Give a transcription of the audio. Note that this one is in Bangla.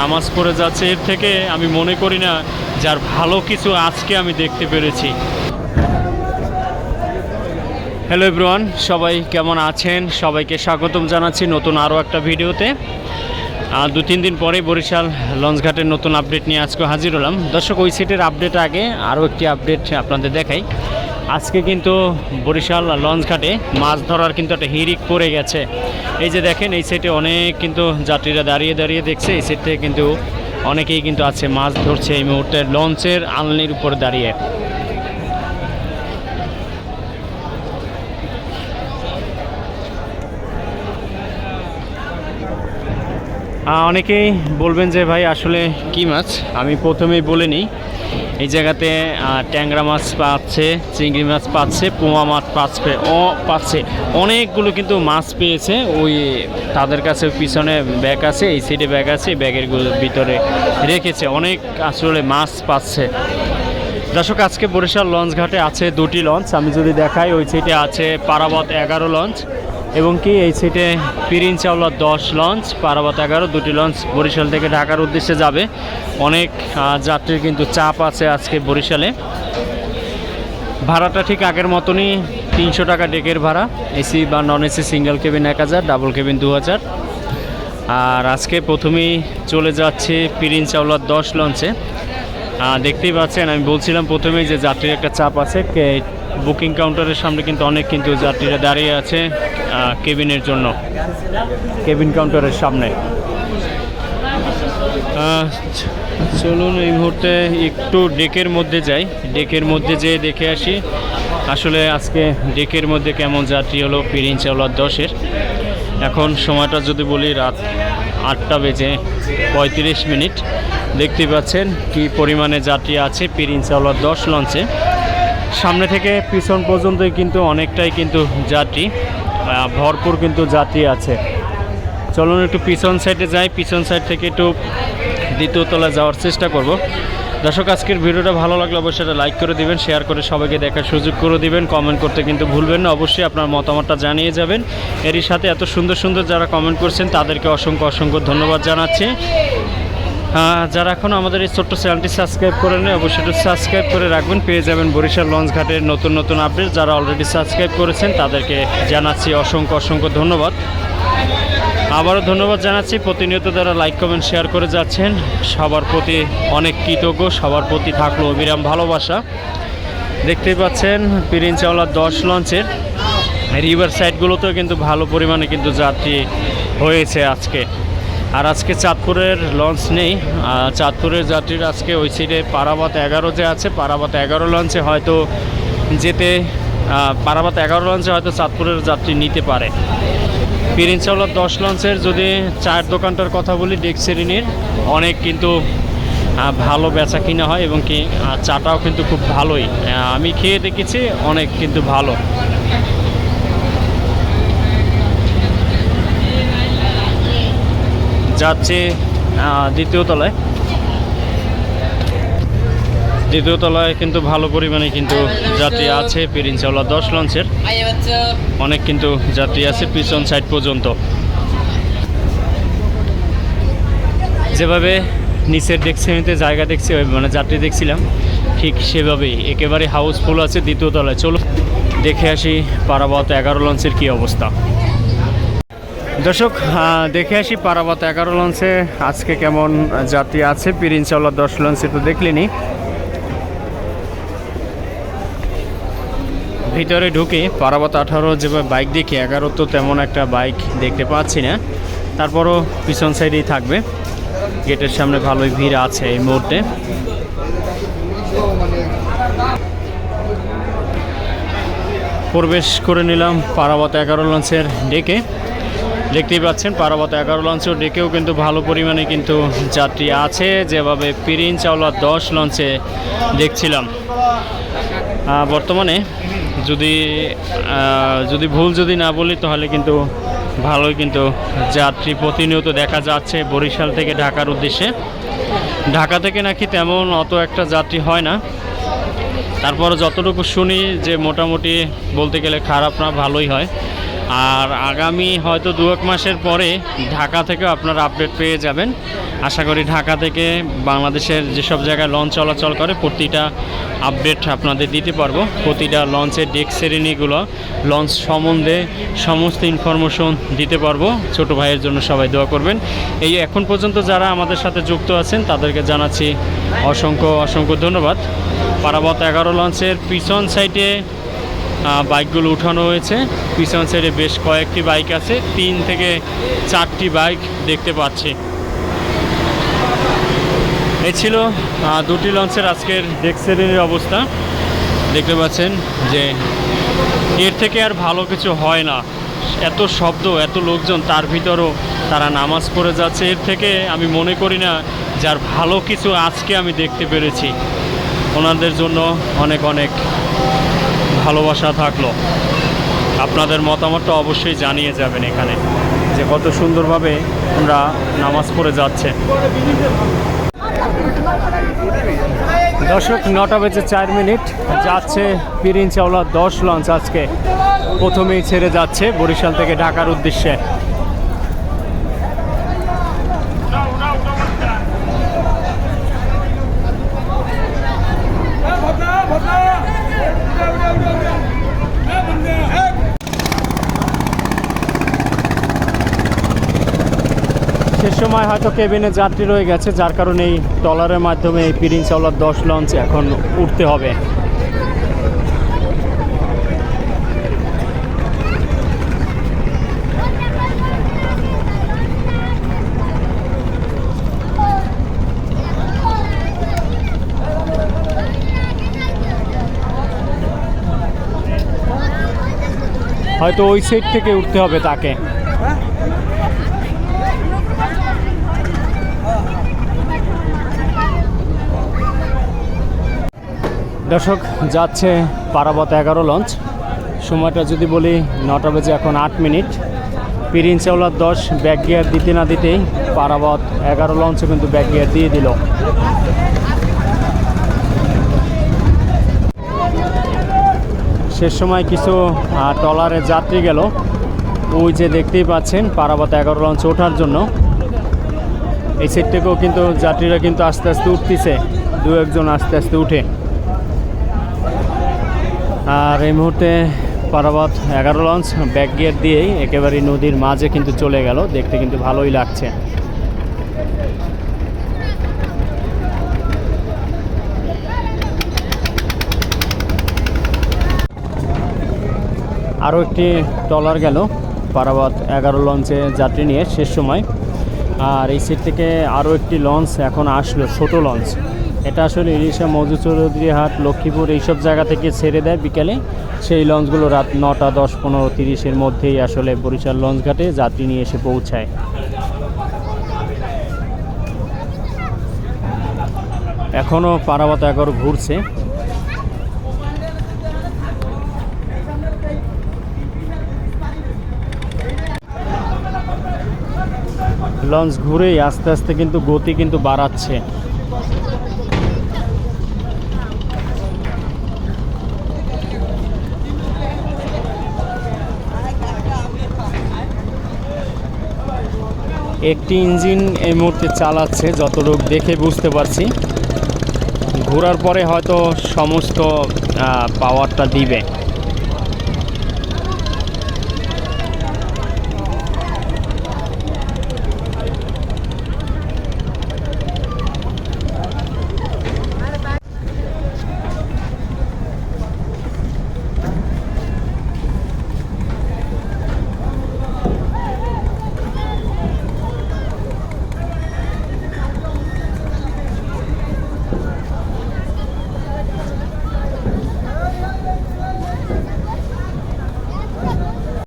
নামাজ পড়ে যাচ্ছে, এর থেকে আমি মনে করি না যার ভালো কিছু আজকে আমি দেখতে পেরেছি। হ্যালো এভরিওয়ান সবাই কেমন আছেন? সবাইকে স্বাগতম জানাচ্ছি নতুন আরও একটা ভিডিওতে। দু তিন দিন পরে বরিশাল লঞ্চঘাটের নতুন আপডেট নিয়ে আজকে হাজির হলাম। দর্শক, ওই সিটের আপডেট আগে আরও একটি আপডেট আপনাদের দেখাই। আজকে কিন্তু বরিশাল লঞ্চঘাটে মাছ ধরার কিন্তু একটা হিরিক পড়ে গেছে। এই যে দেখেন, এই সাইডে অনেক কিন্তু যাত্রীরা দাঁড়িয়ে দাঁড়িয়ে দেখছে, এই সাইড থেকে কিন্তু অনেকেই কিন্তু আছে মাছ ধরছে এই মুহূর্তে লঞ্চের আলনির উপরে দাঁড়িয়ে। অনেকেই বলবেন যে, ভাই, আসলে কি মাছ? আমি প্রথমেই বলে নিই এই জায়গাতে ট্যাংরা মাছ পাচ্ছে, চিংড়ি মাছ পাচ্ছে, পোয়া মাছ পাচ্ছে ও পাচ্ছে। অনেকগুলো কিন্তু মাছ পেয়েছে, ওই তাদের কাছে পিছনে ব্যাগ আছে, এই সাইডে ব্যাগ আছে ব্যাগের ভিতরে রেখেছে। অনেক আসলে মাছ পাচ্ছে। দর্শক, আজকে বরিশাল লঞ্চ ঘাটে আছে দুটি লঞ্চ। আমি যদি দেখাই, ওই সাইডে আছে পারাবত এগারো লঞ্চ। এবং কি, এই সাইডে পিরিন চাওলা দশ লঞ্চ পারাবত এগারো, দুটি লঞ্চ বরিশাল থেকে ঢাকার উদ্দেশ্যে যাবে। অনেক যাত্রীর কিন্তু চাপ আছে আজকে বরিশালে। ভাড়াটা ঠিক আগের মতনই তিনশো টাকা ডেকের ভাড়া এসি বা নন এসি সিঙ্গেল কেবিন এক হাজার ডাবল কেবিন দু হাজার। আর আজকে প্রথমেই চলে যাচ্ছে পিরিন চাওলার দশ লঞ্চে দেখতেই পাচ্ছেন, আমি বলছিলাম প্রথমেই যে যাত্রীর একটা চাপ আছে বুকিং কাউন্টারের সামনে কিন্তু অনেক কিন্তু যাত্রীরা দাঁড়িয়ে আছে কেবিনের জন্য। কেবিন কাউন্টারের সামনে। চলুন এই মুহূর্তে একটু ডেকের মধ্যে যাই। ডেকের মধ্যে যেয়ে দেখে আসি আসলে আজকে ডেকের মধ্যে কেমন যাত্রী হলো পিরিন চাওলার দশের। এখন সময়টা যদি বলি রাত আটটা বেজে পঁয়ত্রিশ মিনিট। দেখতে পাচ্ছেন কি পরিমাণে যাত্রী আছে পিরিন চাওলার দশ লঞ্চে। সামনে থেকে পিছন পর্যন্তই কিন্তু অনেকটাই কিন্তু যাত্রী ভরপুর কিন্তু যাত্রী আছে। চলুন একটু পিছন সাইডে যাই, পিছন সাইড থেকে একটু দ্বিতীয় তলায় যাওয়ার চেষ্টা করব। দর্শক, আজকের ভিডিওটা ভালো লাগলে অবশ্যই এটা লাইক করে দিবেন শেয়ার করে সবাইকে দেখার সুযোগ করে দিবেন কমেন্ট করতে কিন্তু ভুলবেন না, অবশ্যই আপনার মতামতটা জানিয়ে যাবেন। এরই সাথে এত সুন্দর সুন্দর যারা কমেন্ট করছেন, তাদেরকে অসংখ্য অসংখ্য ধন্যবাদ জানাচ্ছি। যারা এখন আমাদের এই ছোট্ট চ্যানেলটি সাবস্ক্রাইব করে নেয় অবশ্যই একটু সাবস্ক্রাইব করে রাখবেন। পেয়ে যাবেন বরিশাল লঞ্চ ঘাটের নতুন নতুন আপডেট যারা অলরেডি সাবস্ক্রাইব করেছেন, তাদেরকে জানাচ্ছি অসংখ্য অসংখ্য ধন্যবাদ। আবারও ধন্যবাদ জানাচ্ছি। প্রতিনিয়ত যারা লাইক কমেন্ট শেয়ার করে যাচ্ছেন, সবার প্রতি অনেক কৃতজ্ঞ, সবার প্রতি থাকল অবিরাম ভালোবাসা। দেখতেই পাচ্ছেন পিরিন চাওলার দশ লঞ্চের রিভার সাইডগুলোতেও কিন্তু ভালো পরিমাণে কিন্তু যাত্রী হয়েছে আজকে। আর আজকে চাঁদপুরের লঞ্চ নেই। চাঁদপুরের যাত্রীর আজকে ওই সাইডে পারাবাত এগারো যে আছে। পারাবাত এগারো লঞ্চে হয়তো যেতে পারাবাত এগারো লঞ্চে হয়তো চাঁদপুরের যাত্রী নিতে পারে। পিরিন চাওলার দশ লঞ্চের যদি চায়ের দোকানটার কথা বলি, ডেক শ্রেণির, অনেক কিন্তু ভালো বেচা কিনা হয় এবং কি চাটাও কিন্তু খুব ভালোই। আমি খেয়ে দেখেছি, অনেক কিন্তু ভালো। যাচ্ছে দ্বিতীয় তলায়। দ্বিতীয় তলায় কিন্তু ভালো পরিমাণে কিন্তু যাত্রী আছে পিরিন চাওলা দশ লঞ্চের। অনেক কিন্তু যাত্রী আছে পিছন সাইড পর্যন্ত। যেভাবে নিচের ডেক্সিমিতে জায়গা দেখছি মানে যাত্রী দেখছিলাম, ঠিক সেভাবেই। একেবারে হাউসফুল আছে দ্বিতীয় তলায়। চলো, দেখে আসি পারাবত এগারো লঞ্চের কী অবস্থা। দর্শক দেখে আসি পারাবত এগারো লঞ্চে আজকে কেমন যাত্রী আছে। পিরিন চাওলা দশ লঞ্চে তো দেখলেনি। ভিতরে ঢুকে পারাবত আঠারো যেভাবে বাইক দেখি, এগারো তো তেমন একটা বাইক দেখতে পাচ্ছি না। তারপরও পিছন সাইডেই থাকবে। গেটের সামনে ভালোই ভিড় আছে এই মুহূর্তে। প্রবেশ করে নিলাম পারাবত এগারো লঞ্চের ডেকে। দেখতেই পাচ্ছেন, পারাবত এগারো লঞ্চেও ডেকেও কিন্তু ভালো পরিমাণে কিন্তু যাত্রী আছে। যেভাবে পিরিন চাওলা দশ লঞ্চে দেখছিলাম। বর্তমানে যদি যদি ভুল যদি না বলি, তাহলে কিন্তু ভালোই কিন্তু যাত্রী প্রতিনিয়ত দেখা যাচ্ছে বরিশাল থেকে ঢাকার উদ্দেশ্যে। ঢাকা থেকে নাকি তেমন অত একটা যাত্রী হয় না। তারপর যতটুকু শুনি যে মোটামুটি বলতে গেলে খারাপ না, ভালোই হয়। আর আগামী হয়তো দু এক মাসের পরে ঢাকা থেকেও আপনারা আপডেট পেয়ে যাবেন। আশা করি ঢাকা থেকে বাংলাদেশের যেসব জায়গায় লঞ্চ চলাচল করে প্রতিটা আপডেট আপনাদের দিতে পারব। প্রতিটা লঞ্চের ডেক শ্রেণীগুলো লঞ্চ সম্বন্ধে সমস্ত ইনফরমেশন দিতে পারব। ছোট ভাইয়ের জন্য সবাই দোয়া করবেন। এই এখন পর্যন্ত যারা আমাদের সাথে যুক্ত আছেন তাদেরকে জানাচ্ছি অসংখ্য অসংখ্য ধন্যবাদ। পারাবত এগারো লঞ্চের পিছন আহ, বাইকগুলো উঠানো হয়েছে। পিছন সাইডে বেশ কয়েকটি বাইক আছে। তিন থেকে চারটি বাইক দেখতে পাচ্ছি। এ ছিল দুটি লঞ্চের আজকের ডেক শ্রেণির অবস্থা। দেখতে পাচ্ছেন যে এর থেকে আর ভালো কিছু হয় না। এত শব্দ, এত লোকজন, তার ভিতরও তারা নামাজ পড়ে যাচ্ছে। এর থেকে আমি মনে করি না যে আর ভালো কিছু আজকে আমি দেখতে পেরেছি। ওনাদের জন্য অনেক অনেক ভালোবাসা থাকল। আপনাদের মতামতটা অবশ্যই জানিয়ে যাবেন এখানে, যে কত সুন্দরভাবে আমরা নামাজ পড়ে যাচ্ছে। দর্শক, নটা বেজে চার মিনিট, যাচ্ছে পিরিন চাওলা দশ লঞ্চ আজকে। প্রথমেই ছেড়ে যাচ্ছে বরিশাল থেকে ঢাকার উদ্দেশ্যে। সে সময় হয়তো কেবিনে যাত্রী রয়ে গেছে, যার কারণে এই ট্রলারের মাধ্যমে এই পিরিন চাওলার দশ লঞ্চ এখন উঠতে হবে। হয়তো ওই সাইড থেকে উঠতে হবে তাকে। দর্শক যাচ্ছে পারাবত এগারো লঞ্চ সময়টা যদি বলি নটা বেজে এখন আট মিনিট। পিরিন চাওলার দশ ব্যাক গিয়ার দিতে না দিতেই পারাবত এগারো লঞ্চও কিন্তু ব্যাক গিয়ার দিয়ে দিল। শেষ সময় কিছু আহ, ট্রলারে যাত্রী গেল। ওই যে দেখতেই পাচ্ছেন পারাবত এগারো লঞ্চ ওঠার জন্য। এই সাইড থেকেও কিন্তু যাত্রীরা কিন্তু আস্তে আস্তে উঠতেছে। দু একজন আস্তে আস্তে উঠে। আর এই মুহূর্তে পারাবত এগারো লঞ্চ ব্যাক গিয়ার দিয়েই একেবারে নদীর মাঝে কিন্তু চলে গেল। দেখতে কিন্তু ভালোই লাগছে। আরও একটি ট্রলার গেল পারাবত এগারো লঞ্চে যাত্রী নিয়ে শেষ সময়। আর এই সিট থেকে আরও একটি লঞ্চ এখন আসলো ছোট লঞ্চ। এটা আসলে ইলিশা মজু চৌধুরীহাট লক্ষ্মীপুর, এইসব জায়গা থেকে ছেড়ে দেয় বিকালে। সেই লঞ্চগুলো রাত নটা, দশ, পনেরো, তিরিশের মধ্যেই আসলে বরিশাল লঞ্চ ঘাটে যাত্রী নিয়ে এসে পৌঁছায়। এখনও পারাবত এগারো ঘুরছে। লঞ্চ ঘুরেই আস্তে আস্তে কিন্তু গতি কিন্তু বাড়াচ্ছে। একটি ইঞ্জিন এই মুহূর্তে চালাচ্ছে যতটুক দেখে বুঝতে পারছি। ঘোরার পরে হয়তো সমস্ত পাওয়ারটা দিবে।